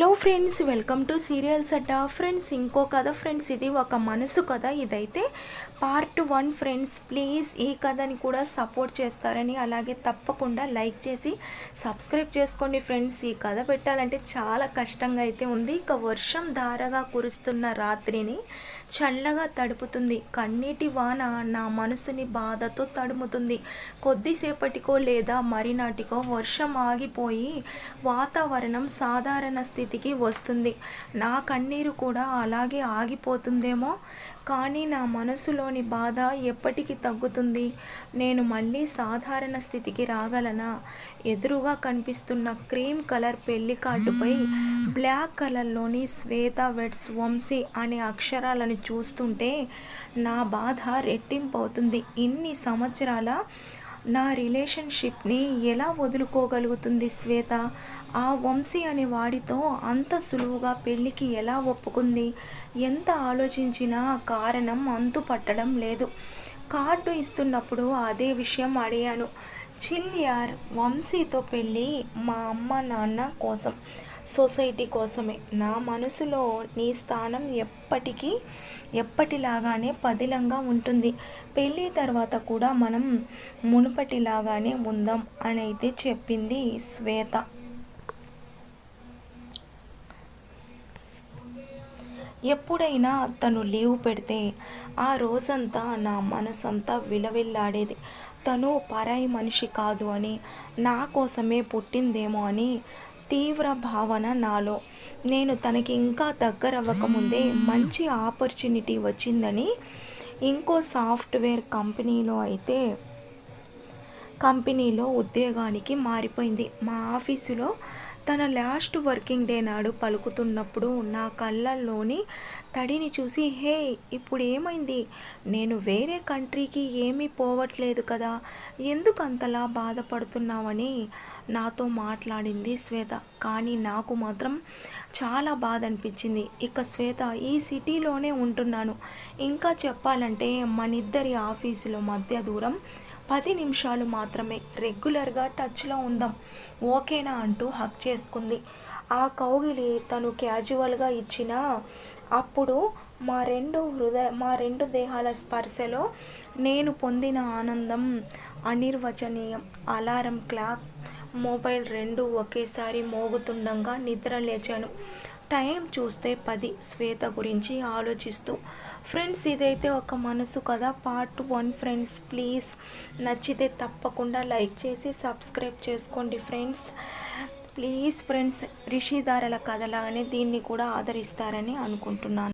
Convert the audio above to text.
Hello friends welcome to serials Adda friends ఇంకో కథ friends ఇది ఒక మనసు కథ. ఇదైతే పార్ట్ వన్ ఫ్రెండ్స్. ప్లీజ్ ఈ కథని కూడా సపోర్ట్ చేస్తారని అలాగే తప్పకుండా లైక్ చేసి సబ్స్క్రైబ్ చేసుకోండి ఫ్రెండ్స్. ఈ కథ పెట్టాలంటే చాలా కష్టంగా అయితే ఉంది. ఇక వర్షం ధారగా కురుస్తున్న రాత్రిని చల్లగా తడుపుతుంది. కన్నీటి వాన నా మనసుని బాధతో తడుముతుంది. కొద్దిసేపటికో లేదా మరినాటికో వర్షం ఆగిపోయి వాతావరణం సాధారణ స్థితి స్థితికి వస్తుంది. నా కన్నీరు కూడా అలాగే ఆగిపోతుందేమో? కానీ నా మనసులోని బాధ ఎప్పటికి తగ్గుతుంది? నేను మళ్ళీ సాధారణ స్థితికి రాగలనా? ఎదురుగా కనిపిస్తున్న క్రీమ్ కలర్ పెళ్ళి కార్డుపై బ్లాక్ కలర్లోని శ్వేత వెట్స్ వంశీ అనే అక్షరాలను చూస్తుంటే నా బాధ రెట్టింపవుతుంది. ఇన్ని సంవత్సరాల నా రిలేషన్షిప్ని ఎలా వదులుకోగలుగుతుంది శ్వేత? ఆ వంశీ అనే వాడితో అంత సులువుగా పెళ్ళికి ఎలా ఒప్పుకుంది? ఎంత ఆలోచించినా కారణం అంతు పట్టడం లేదు. కార్డు ఇస్తున్నప్పుడు అదే విషయం అడిగాను. చిల్లియార్ వంశీతో పెళ్ళి మా అమ్మ నాన్న కోసం. సొసైటీ కోసమే. నా మనసులో నీ స్థానం ఎప్పటికీ ఎప్పటిలాగానే పదిలంగా ఉంటుంది. పెళ్ళి తర్వాత కూడా మనం మునుపటిలాగానే ఉందాం అని అయితే చెప్పింది శ్వేత. ఎప్పుడైనా తను లీవ్ పెడితే ఆ రోజంతా నా మనసంతా విలవిల్లాడేది. తను పరాయి మనిషి కాదు అని నా కోసమే పుట్టిందేమో అని తీవ్ర భావన నాలో. నేను తనకి ఇంకా దగ్గర అవ్వకముందే మంచి ఆపర్చునిటీ వచ్చిందని ఇంకో సాఫ్ట్వేర్ కంపెనీలో అయితే కంపెనీలో ఉద్యోగానికి మారిపోయింది. మా ఆఫీసులో తన లాస్ట్ వర్కింగ్ డే నాడు పలుకుతున్నప్పుడు నా కళ్ళల్లోని తడిని చూసి హే ఇప్పుడు ఏమైంది నేను వేరే కంట్రీకి ఏమీ పోవట్లేదు కదా ఎందుకు అంతలా బాధపడుతున్నావని నాతో మాట్లాడింది శ్వేత. కానీ నాకు మాత్రం చాలా బాధ అనిపించింది ఇక శ్వేత ఈ సిటీలోనే ఉంటున్నాను. ఇంకా చెప్పాలంటే మనిద్దరి ఆఫీసులో మధ్య దూరం పది నిమిషాలు మాత్రమే రెగ్యులర్గా టచ్లో ఉందాం. ఓకేనా అంటూ హక్ చేసుకుంది. ఆ కౌగిలి తను క్యాజువల్గా ఇచ్చిన అప్పుడు మా రెండు హృదయ మా రెండు దేహాల స్పర్శలో నేను పొందిన ఆనందం అనిర్వచనీయం. అలారం క్లాక్ మొబైల్ రెండు ఒకేసారి మోగుతుండగా నిద్ర లేచాను. టైం చూస్తే పది. శ్వేత గురించి ఆలోచిస్తూ ఫ్రెండ్స్ ఇదైతే ఒక మనసు కదా. Part one friends please. నచ్చితే తప్పకుండా లైక్ చేసి సబ్స్క్రైబ్ చేసుకోండి ఫ్రెండ్స్. ప్లీజ్ ఫ్రెండ్స్ రిషిదారల కథలాగానే దీన్ని కూడా ఆదరిస్తారని అనుకుంటున్నాను.